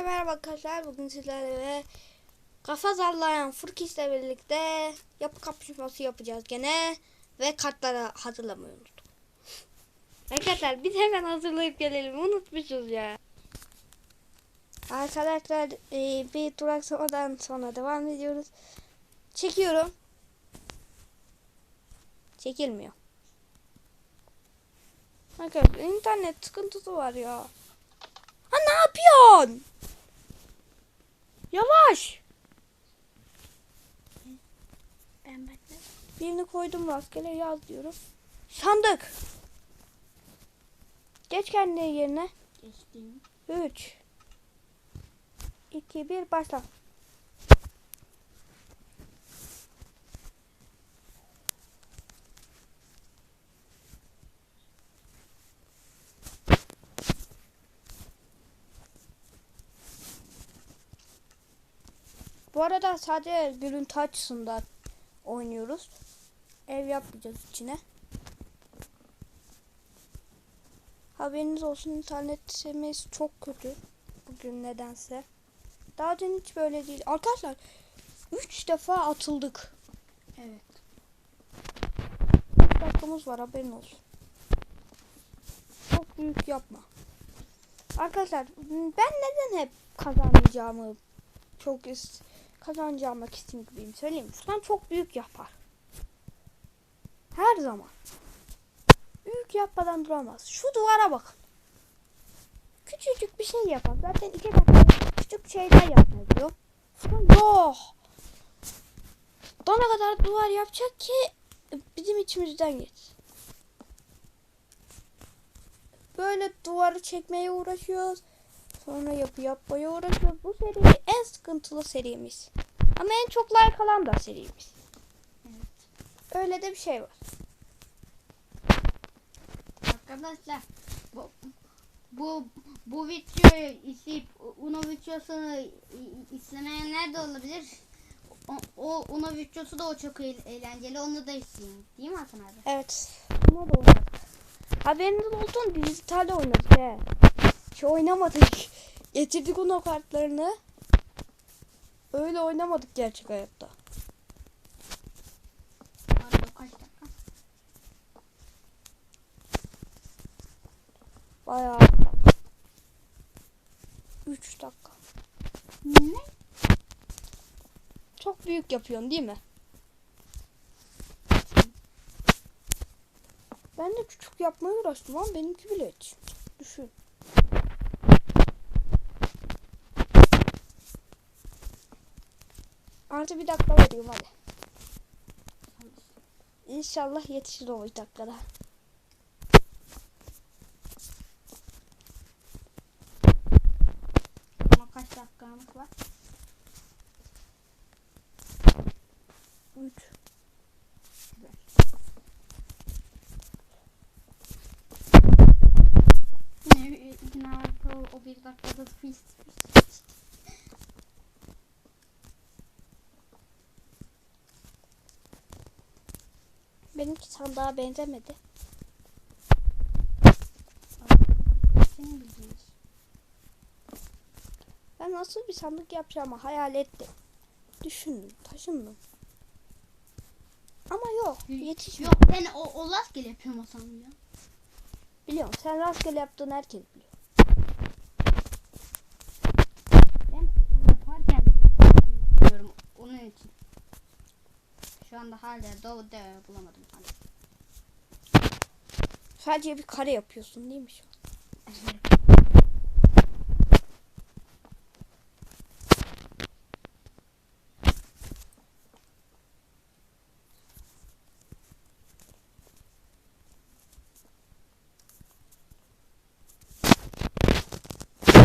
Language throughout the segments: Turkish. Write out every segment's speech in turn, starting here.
Herkese merhaba arkadaşlar. Bugün sizlerle ve kafa sallayan Furkis'le birlikte yapı kapışması yapacağız gene. Ve kartları hazırlamayı unuttuk. Arkadaşlar biz hemen hazırlayıp gelelim. Unutmuşuz ya. Arkadaşlar e, bir duraksamadan sonra devam ediyoruz. Çekiyorum. Çekilmiyor. Arkadaşlar internet sıkıntısı var ya. Ha ne yapıyorsun? Yavaş. Ben bekledim. Birini koydum rastgele yaz diyorum. Sandık. Geç kendi yerine. Geçtim. 3 2 1 başla. Bu arada sadece görüntü açısından oynuyoruz. Ev yapmayacağız içine. Haberiniz olsun internetimiz çok kötü. Bugün nedense. Daha önce hiç böyle değil. Arkadaşlar 3 defa atıldık. Evet. 3 dakikamız var haberin olsun. Çok büyük yapma. Arkadaşlar ben neden hep kazanacağımı çok is kazanacağımı kesin gibiyim söyleyeyim? Sen çok büyük yapar. Her zaman. Büyük yapmadan duramaz. Şu duvara bakın. Küçücük bir şey yapar. Zaten iki dakika küçük şeyler yapıyor. Yok. Daha ne kadar duvar yapacak ki bizim içimizden geç. Böyle duvarı çekmeye uğraşıyoruz. Sonra yapı yapmaya uğraşıyoruz. Bu seri en sıkıntılı serimiz. Ama en çok like alan da serimiz. Evet. Öyle de bir şey var. Arkadaşlar bu bu bu videoyu izleyip Uno videosunu izlemeyenler de olabilir. O, o Uno videosu da o çok eğ- eğlenceli. Onu da izleyin. Değil mi Hasan abi? Evet. Buna da oynadık. Haberiniz olsun dijitalde oynadık he. Hiç oynamadık. Getirdik onun kartlarını. Öyle oynamadık gerçek hayatta. Bayağı 3 dakika. Ne? Çok büyük yapıyorsun değil mi? Ben de küçük yapmaya uğraştım ama benimki bile hiç. Düşün. Artı bir dakika veriyorum hadi. İnşallah yetişir o bir dakikada. Ama kaç dakikamız var? 3. Ne? Ne var o, o bir dakikada pis pis. Sandığa benzemedi. Senin. Ben nasıl bir sandık yapacağımı hayal ettim. Düşündüm, taşındım. Ama yok, yetişmiyor. Yok ben o, o rastgele yapıyorum o sandım ya. Biliyorum, sen rastgele yaptığını herkes biliyor. Yaparken diyorum onun için. Şu anda hala doğu bulamadım. Hani. Sadece bir kare yapıyorsun değil mi şu an?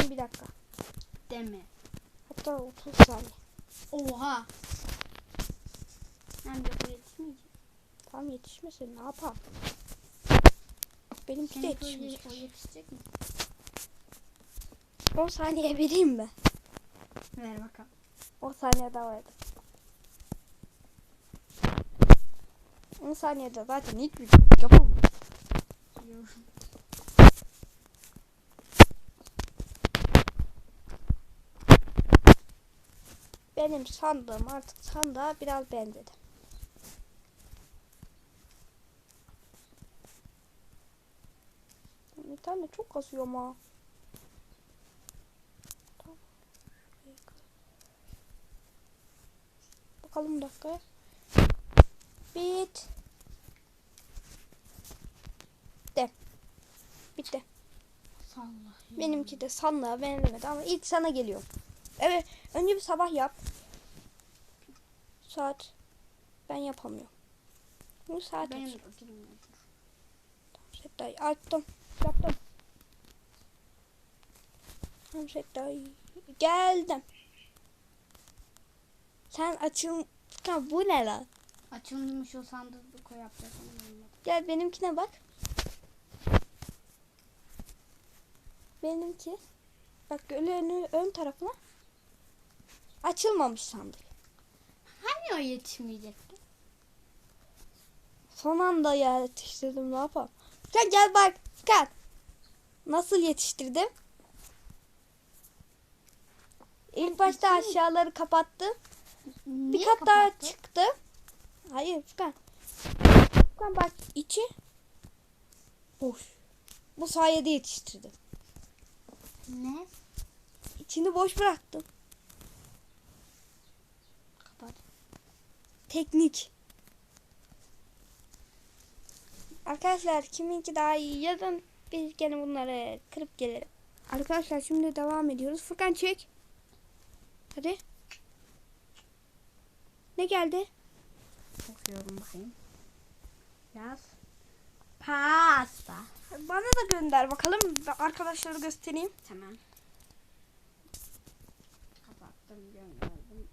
Bir dakika. Deme. Hatta 30 saniye. Oha. Hem de bu yetişmeyecek. Tam yetişmesin ne yapalım? Benimki de yetişmeyecek. o yetişecek mi? 10 saniye vereyim mi? Ver bakalım. 10 saniye daha verdim. 10 saniyede zaten hiçbir şey yapamam. benim sandığım artık sandığa biraz benzedi. Bir tane çok kasıyor ama. Bakalım bir dakika. Bit. De. Bitti. Salla. Benimki de sandığa benzemedi ama ilk sana geliyor. Evet. Önce bir sabah yap. Saat. Ben yapamıyorum. Bu saat girmiyor. Setta'yı açtım. Yaptım. Setta'yı. Geldim. Sen açım... Tamam, bu ne lan? Açılmış o yapacağız onu bilmedim. Gel benimkine bak. Benimki. Bak önü ön tarafına. Açılmamış sandık. Hani o yetişmeyecekti? Son anda yetiştirdim ne yapalım. Gel gel bak. Gel. Nasıl yetiştirdim? İlk başta aşağıları kapattım. Bir Niye kat daha kapattı? çıktı. Hayır Furkan. Furkan bak içi boş. Bu sayede yetiştirdim. Ne? İçini boş bıraktım. Kapat. Teknik. Arkadaşlar kiminki daha iyi yazın. Biz gene bunları kırıp gelelim. Arkadaşlar şimdi devam ediyoruz. Furkan çek. Hadi. Ne geldi? Okuyorum bakayım. Yaz. Pasta. Bana da gönder bakalım. Ben arkadaşlara göstereyim. Tamam. Kapattım gönderdim.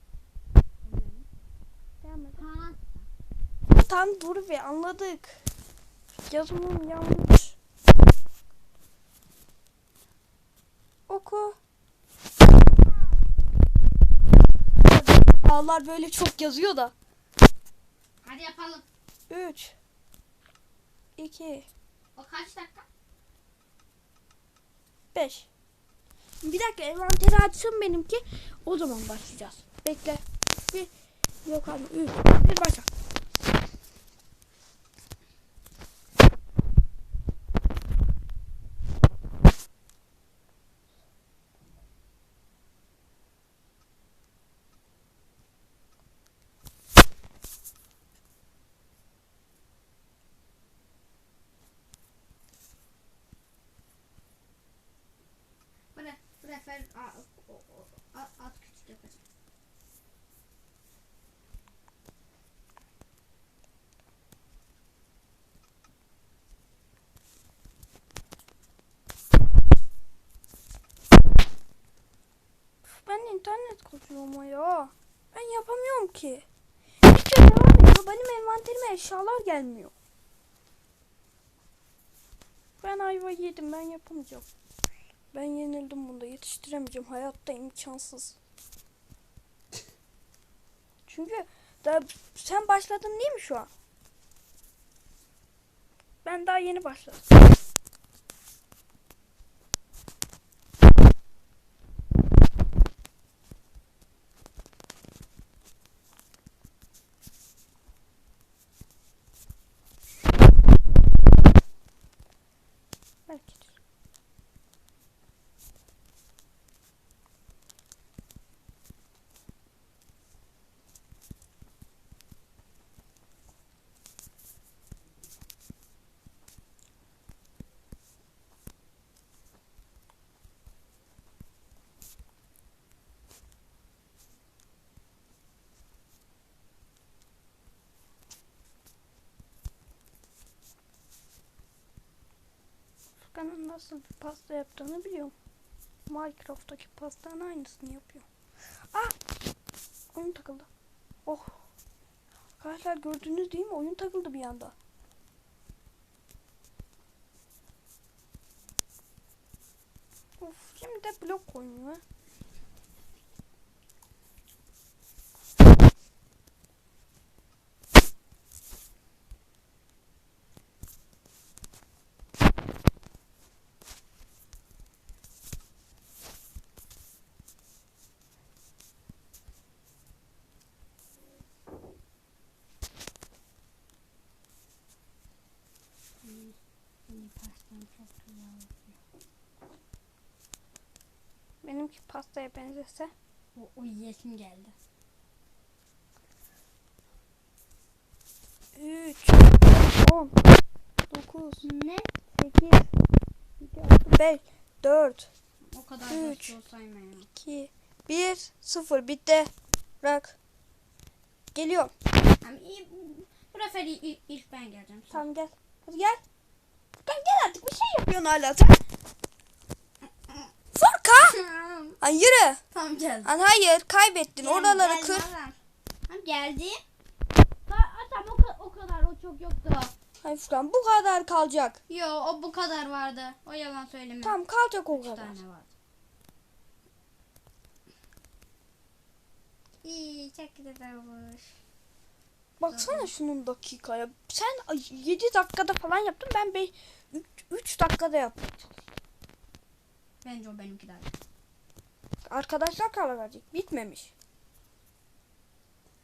Et. Pasta. Tam dur be anladık. Yazımım yanlış. Oku. Ağlar böyle çok yazıyor da. Hadi yapalım. 3 2 O kaç dakika? 5 Bir dakika envanteri açsın benimki. O zaman başlayacağız. Bekle. Bir yok abi 3 bir başla. Bırak. Bu sefer at küçük yapacağım. Ben internet ama ya. Ben yapamıyorum ki. Video devam ediyor. Benim envanterime eşyalar gelmiyor. Ben ayva yedim. Ben yapamayacağım. Ben yenildim bunda. Yetiştiremeyeceğim. Hayatta imkansız. Çünkü daha sen başladın değil mi şu an? Ben daha yeni başladım. Belki. de. Furkan'ın nasıl bir pasta yaptığını biliyorum. Minecraft'taki pastanın aynısını yapıyor. Ah! Oyun takıldı. Oh! Arkadaşlar gördünüz değil mi? Oyun takıldı bir anda. Of şimdi de blok koymuyor. Benimki pastaya benzese. O, o yiyesim geldi. 3 10 9 Ne? 8 7 6 5 4 O kadar Üç. 2 1 0 bitti. Bırak. Geliyorum. Tamam, iyi. Bu sefer i- i- ilk ben geleceğim. Tamam gel. Hadi gel. Furkan gel artık bir şey yapıyorsun hala sen. Lan yürü. tamam geldim. Lan hayır kaybettin. Oraları Geldim, kır. Tamam geldi. Ta- Tamam o, o kadar o çok yoktu. Hayır Furkan bu kadar kalacak. Yo o bu kadar vardı. O yalan söyleme. Tamam kalacak o Üç kadar. tane vardı. İyi çok güzel olmuş. Baksana şunun dakikaya. Sen 7 dakikada falan yaptın. Ben 3 dakikada yaptım. Bence o benimki daha iyi. Arkadaşlar verecek. Bitmemiş.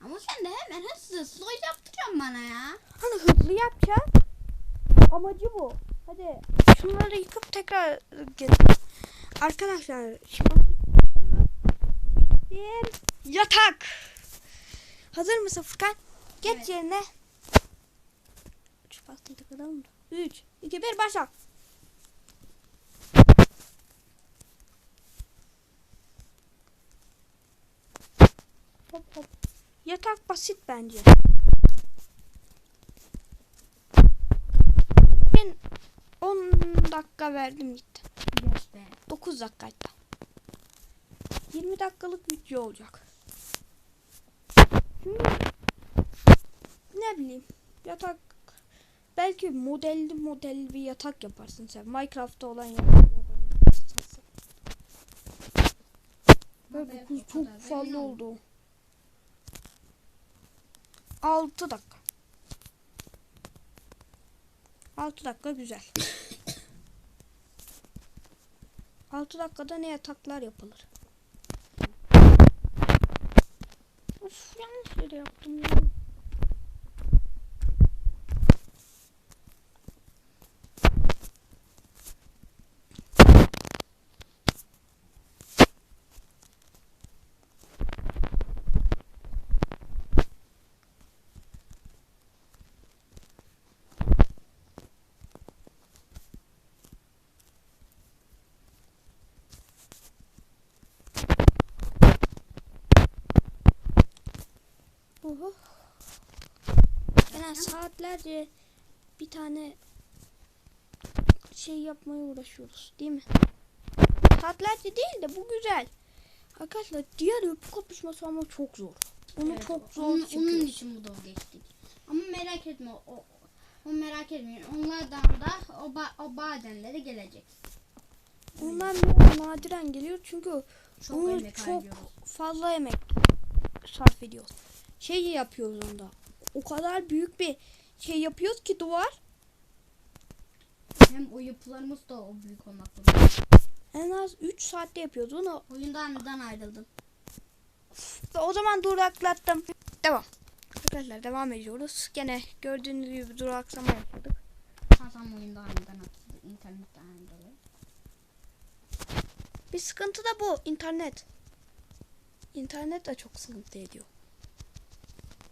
Ama sen de hemen hızlı hızlı yaptıracaksın bana ya. Hani hızlı yapacağız. Amacı bu. Hadi şunları yıkıp tekrar gel. Arkadaşlar şimdi bir yatak. Hazır mısın Furkan? Geç Evet. yerine. Mı? Üç, iki, bir başla. Hop hop. Yatak basit bence. Ben 10 dakika verdim gitti. Yes be. 9 dakika hatta. 20 dakikalık video olacak. Çünkü ne bileyim yatak belki modelli modelli bir yatak yaparsın sen. Minecraft'ta olan yatak. Böyle Belki 9 o çok fazla ol. oldu. 6 dakika. 6 dakika güzel. 6 dakikada ne yataklar yapılır? Of yanlış yere yaptım ya. Uhu. Yani saatlerce bir tane şey yapmaya uğraşıyoruz değil mi? Saatlerce değil de bu güzel. Arkadaşlar diğer yapı kapışması ama çok zor. Onu Evet, çok zor onun, onun için bu da geçtik. Ama merak etme o, o, merak etmeyin. Onlardan da o, ba, o bazenleri gelecek. Biraz nadiren geliyor çünkü Çok onu çok fazla emek sarf ediyoruz. Şey yapıyoruz onda. O kadar büyük bir şey yapıyoruz ki duvar Hem o yapılarımız da o büyük olmak zorunda. en az 3 saatte yapıyoruz. Onu Oyundan neden ayrıldın? O zaman duraklattım. Devam. Arkadaşlar devam ediyoruz. Gene gördüğünüz gibi duraksama yaptık. Hasan oyundan neden atıldı? İnternetten dolayı. Bir sıkıntı da bu. internet. İnternet de çok sıkıntı ediyor.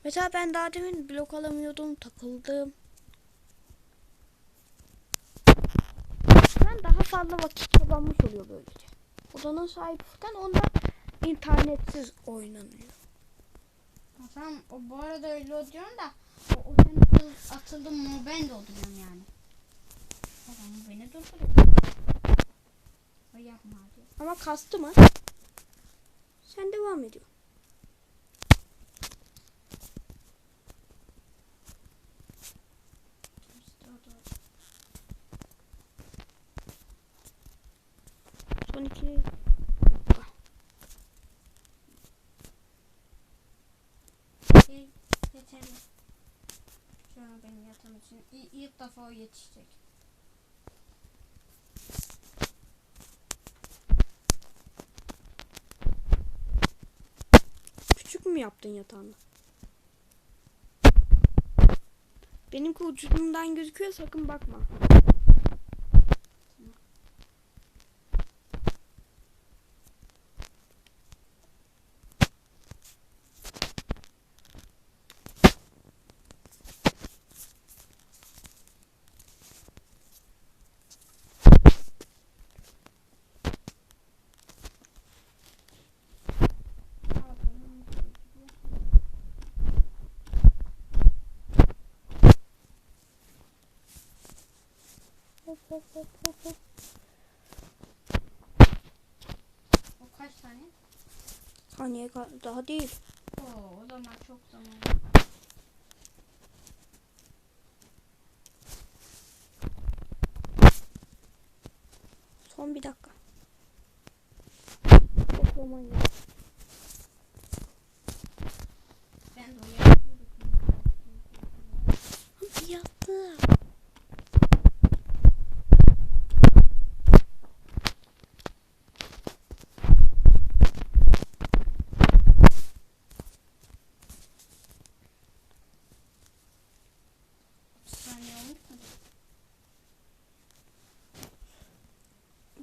Mesela ben daha demin blok alamıyordum. Takıldım. Ben daha fazla vakit kazanmış oluyor böylece. Odanın sahibi Furkan onda internetsiz oynanıyor. Hasan o bu arada öyle oluyorum da o, o sen atıl, atıldın mı ben de oluyorum yani. Bu beni durduruyor. O yapma diyor. Ama kastı mı? Sen devam ediyor. 12. Şey, yeterli. Şu an benim yatağım için. İlk, ilk defa o yetişecek. Küçük mü yaptın yatağını? Benimki ucundan gözüküyor sakın bakma. Hop hop hop hop. O kaç tane? Saniye daha değil. Oo, o zaman çok zaman. Son bir dakika. Çok zaman yok. Ben de oraya Yattı. saniye olmuş mu?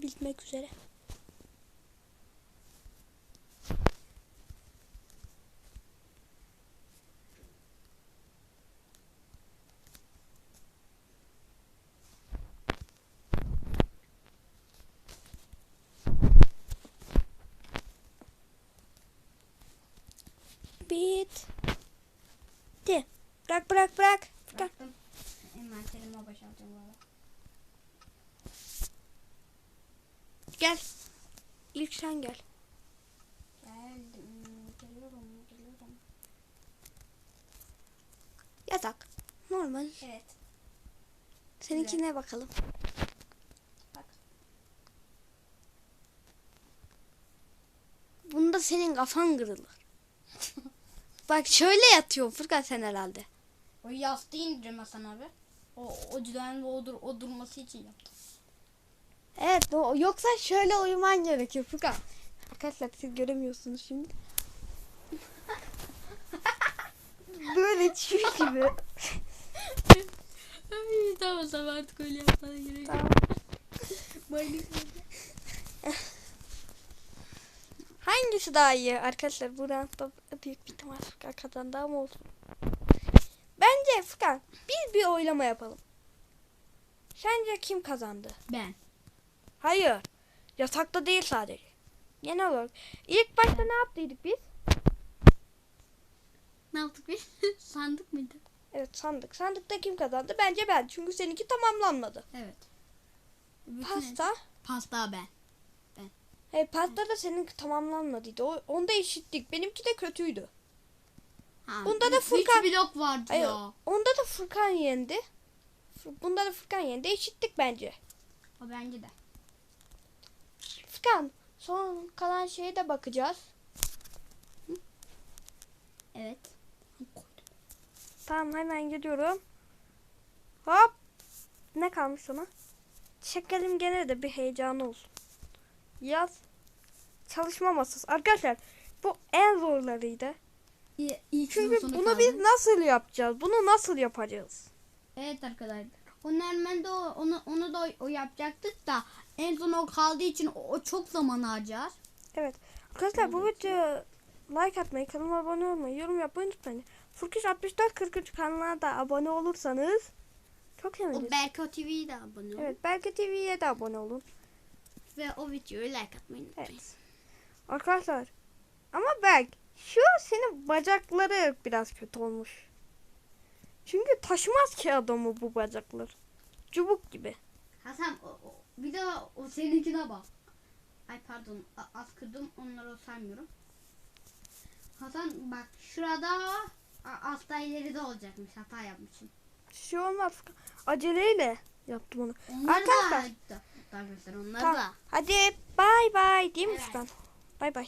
Bitmek üzere. Bitti. Bırak bırak bırak. Furkan. Envanterimi boşaltacağım arada. Gel. İlk sen gel. Geldim. Geliyorum. Geliyorum. Yatak. Normal. Evet. Seninkine bakalım. Bak. Bunda senin kafan kırılır. Bak şöyle yatıyor Furkan sen herhalde. O yastığı indireceğim Hasan abi. O, o düzenli o, dur, o durması için yaptım. Evet o, yoksa şöyle uyuman gerekiyor Furkan. Arkadaşlar siz göremiyorsunuz şimdi. Böyle çiş gibi. Ay, tamam tamam artık öyle yapmana gerek Tamam. Hangisi daha iyi arkadaşlar? Bu roundda büyük bir ihtimal Furkan kazandı ama olsun. Bence Furkan biz bir oylama yapalım. Sence kim kazandı? Ben. Hayır. Yatakta değil sadece. Genel olarak. İlk başta ne yaptıydık biz? Ne yaptık biz? Sandık mıydı? Evet sandık. Sandıkta kim kazandı? Bence ben. Çünkü seninki tamamlanmadı. Evet. Bütün- Pasta. Pasta ben. Hey pasta da seninki tamamlanmadıydı. O, onda eşittik. Benimki de kötüydü. Ha, Bunda da Furkan- blok vardı ya. Onda da Furkan yendi. Bunda da Furkan yendi. Eşittik bence. O bence de. Furkan son kalan şeye de bakacağız. Evet. Tamam hemen geliyorum. Hop. Ne kalmış sana? Çekelim gene de bir heyecanı olsun. Yaz. Çalışma masası. Arkadaşlar bu en zorlarıydı. İyi, Çünkü bunu kaldı. biz nasıl yapacağız? Bunu nasıl yapacağız? Evet arkadaşlar. O Nermen de o, onu, onu da o, o yapacaktık da en son o kaldığı için o, o çok zaman harcar. Evet. Arkadaşlar bu videoya like atmayı, kanalıma abone olmayı, yorum yapmayı unutmayın. Furkiş 64 43 kanalına da abone olursanız çok O seviniriz. Berko TV'ye de abone olun. Evet, belki TV'ye de abone olun. Ve o videoyu like atmayı unutmayın. Evet. Arkadaşlar ama Berk şu senin bacakları biraz kötü olmuş. Çünkü taşımaz ki adamı bu bacaklar. Çubuk gibi. Hasan o, o, bir de o seninkine bak. Ay pardon az kırdım onları saymıyorum. Hasan bak şurada altta ileride olacakmış hata yapmışım. Şey olmaz. Aceleyle yaptım onu. Onları Arkadaşlar. da, da, da göster onları da. Hadi bay bay değil mi Evet. Furkan? Bay bay.